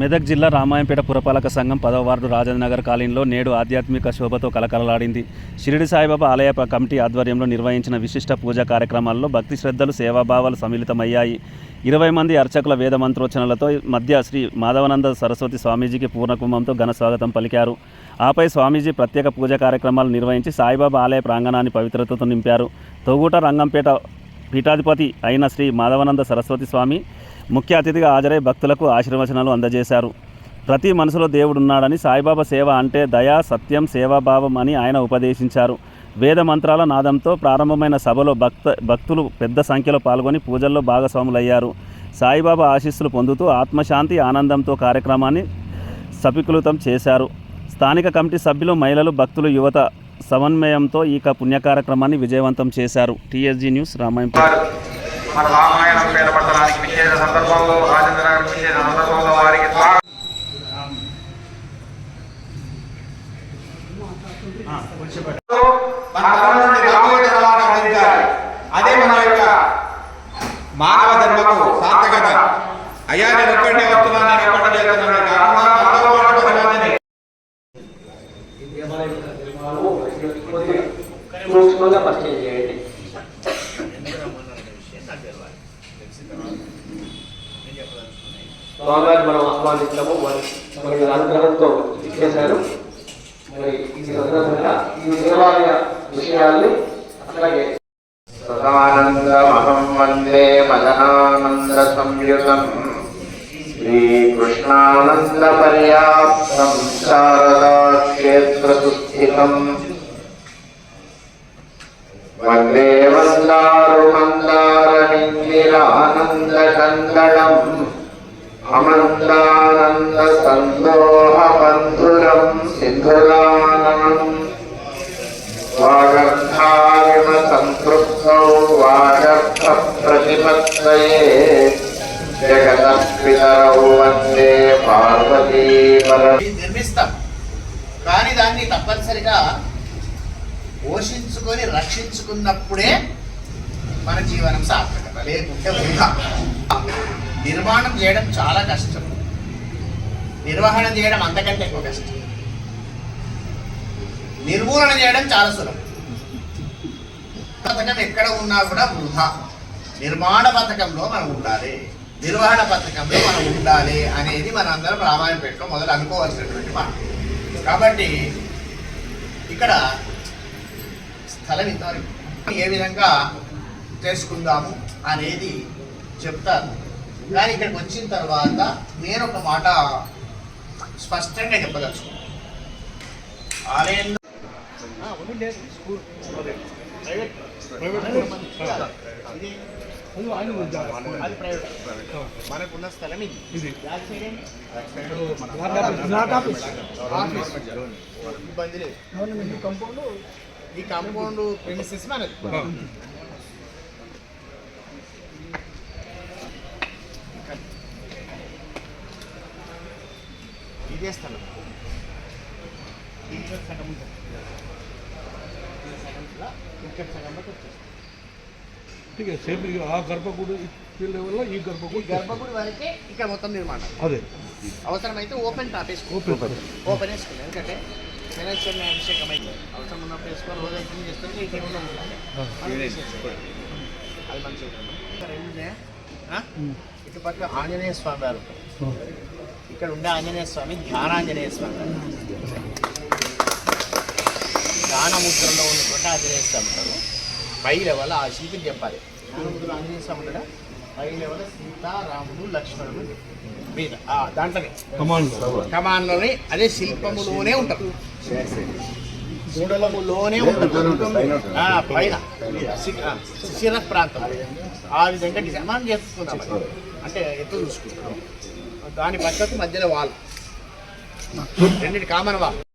మెదక్ జిల్లా రామాయంపేట పురపాలక సంఘం పదవ వార్డు రాజనగర్ కాలనీలో నేడు ఆధ్యాత్మిక శోభతో కలకలలాడింది. షిరిడి సాయిబాబా ఆలయ కమిటీ ఆధ్వర్యంలో నిర్వహించిన విశిష్ట పూజా కార్యక్రమాల్లో భక్తి శ్రద్ధలు సేవాభావాలు సమ్మిళితమయ్యాయి. ఇరవై మంది అర్చకుల వేద మంత్రోచనలతో మధ్య శ్రీ మాధవనంద సరస్వతి స్వామీజీకి పూర్ణకుంభంతో ఘన స్వాగతం పలికారు. ఆపై స్వామీజీ ప్రత్యేక పూజా కార్యక్రమాలు నిర్వహించి సాయిబాబా ఆలయ ప్రాంగణాన్ని పవిత్రతతో నింపారు. తొగుట రంగంపేట పీఠాధిపతి అయిన శ్రీ మాధవనంద సరస్వతి స్వామి ముఖ్య అతిథిగా హాజరై భక్తులకు ఆశీర్వచనాలు అందజేశారు. ప్రతి మనసులో దేవుడున్నాడని సాయిబాబా సేవ అంటే దయా సత్యం సేవాభావం అని ఆయన ఉపదేశించారు. వేద మంత్రాల నాదంతో ప్రారంభమైన సభలో భక్త భక్తులు పెద్ద సంఖ్యలో పాల్గొని పూజల్లో భాగస్వాములయ్యారు. సాయిబాబా ఆశీస్సులు పొందుతూ ఆత్మశాంతి ఆనందంతో కార్యక్రమాన్ని సఫలీకృతం చేశారు. స్థానిక కమిటీ సభ్యులు మహిళలు భక్తులు యువత సమన్వయంతో ఈ క- పుణ్య కార్యక్రమాన్ని విజయవంతం చేశారు. టీఎస్జీ న్యూస్ రామాయంపేట మన రామాయణం పేర పట్టడానికి విశేష సందర్భంలో రాజేంద్ర నగర్ విశేష సందర్భంలో వారికి అదే మన యొక్క మానవ ధర్మకు సార్థకత. అయ్యా నేను ఒక్కడే వస్తున్నాను నేను ఒక్కటే చేస్తున్నాను. సూక్ష్మంగా పరిచయం చేయండి. స్వామివారిని మనం ఆహ్వానించాము. మరి మరి అనుగ్రహంతో ఇచ్చేశారు. మరి ఈ సందర్భంగా ఈ దేవాలయ విషయాల్ని అట్లాగే సదానందమహం వందే మదనానంద సంయుతం. శ్రీకృష్ణానంద పర్యాప్తం శారదా సుస్థితం. వందే మందారు మందారమిందిరానంద కందళం అమందానంద సందోహ బంధురం సింధురానం వాగర్థావిమ సంతృప్తౌ వాగర్థ ప్రతిపత్తయే జగతః పితరౌ వందే పార్వతీ పర నిర్మిస్తాం. కానీ దాన్ని తప్పనిసరిగా పోషించుకొని రక్షించుకున్నప్పుడే మన జీవనం సార్థకత లేకుంటే వృధా నిర్మాణం చేయడం చాలా కష్టం. నిర్వహణ చేయడం అంతకంటే ఎక్కువ కష్టం. నిర్మూలన చేయడం చాలా సులభం. పథకం ఎక్కడ ఉన్నా కూడా వృధా. నిర్మాణ పథకంలో మనం ఉండాలి. నిర్వహణ పథకంలో మనం ఉండాలి అనేది మనందరం రామాయణ రామాయణపేటలో మొదలు అనుకోవాల్సినటువంటి మాట. కాబట్టి ఇక్కడ స్థలం ఇంతవరకు ఏ విధంగా చేసుకుందాము అనేది చెప్తాను. కానీ ఇక్కడికి వచ్చిన తర్వాత నేను ఒక మాట స్పష్టంగా చెప్పదలుచుకున్నాను ఆలయంలో మనకున్న స్థలం ఇది. ఇబ్బంది లేదు. ఈ కాంపౌండ్ ప్రెమిసెస్ మనది ఇదే స్థలం సగం సగంలో ఇక్కడ సగంలోకి వచ్చేస్తాం ठीक గర్భగుడి లెవెల్లో ఈ గర్భగుడి గర్భగుడి వరకే ఇక్కడ మొత్తం నిర్మాణం. అదే. అవసరమైతే ఓపెన్ టాపిస్ ఓపెన్ ఓపెన్ వేసుకోండి ఎందుకంటే శనైశ్వరుని అభిషేకం అయితే అవసరం ఉన్నప్పుడు వేసుకోవాలి రోజు అయితే చేస్తుంది ఇక్కడ అది మంచిది. రెండు ఉన్నాయా? ఆ? ఇటు పక్కన ఆంజనేయ స్వామి వారు. ఇక్కడ ఉండే ఆంజనేయ స్వామి ధ్యానాంజనేయ స్వామి. గారు ధ్యానముద్రలో ఉన్నటువంటి ఆంజనేయ స్వామి ఉంటారు. పై లెవెల్ ఆ శిల్పిని చెప్పాలి. ధ్యానముద్రలో ఆంజనేయ స్వామి ఉంటాడా? పై లెవెల్ సీత రాముడు లక్ష్మణుడు మీద. దాంట్లోనే. కమాండ్ కమాన్లోనే అదే శిల్పములోనే ఉంటారు. ఆ, పైన. శిర ప్రాంతం. ఆ విధంగా చేసుకుందాం అది. అంటే ఎత్తు చూసుకుంటాం. దాని పక్కకు మధ్యలో వాల్ రెండింటి కామన్ వాల్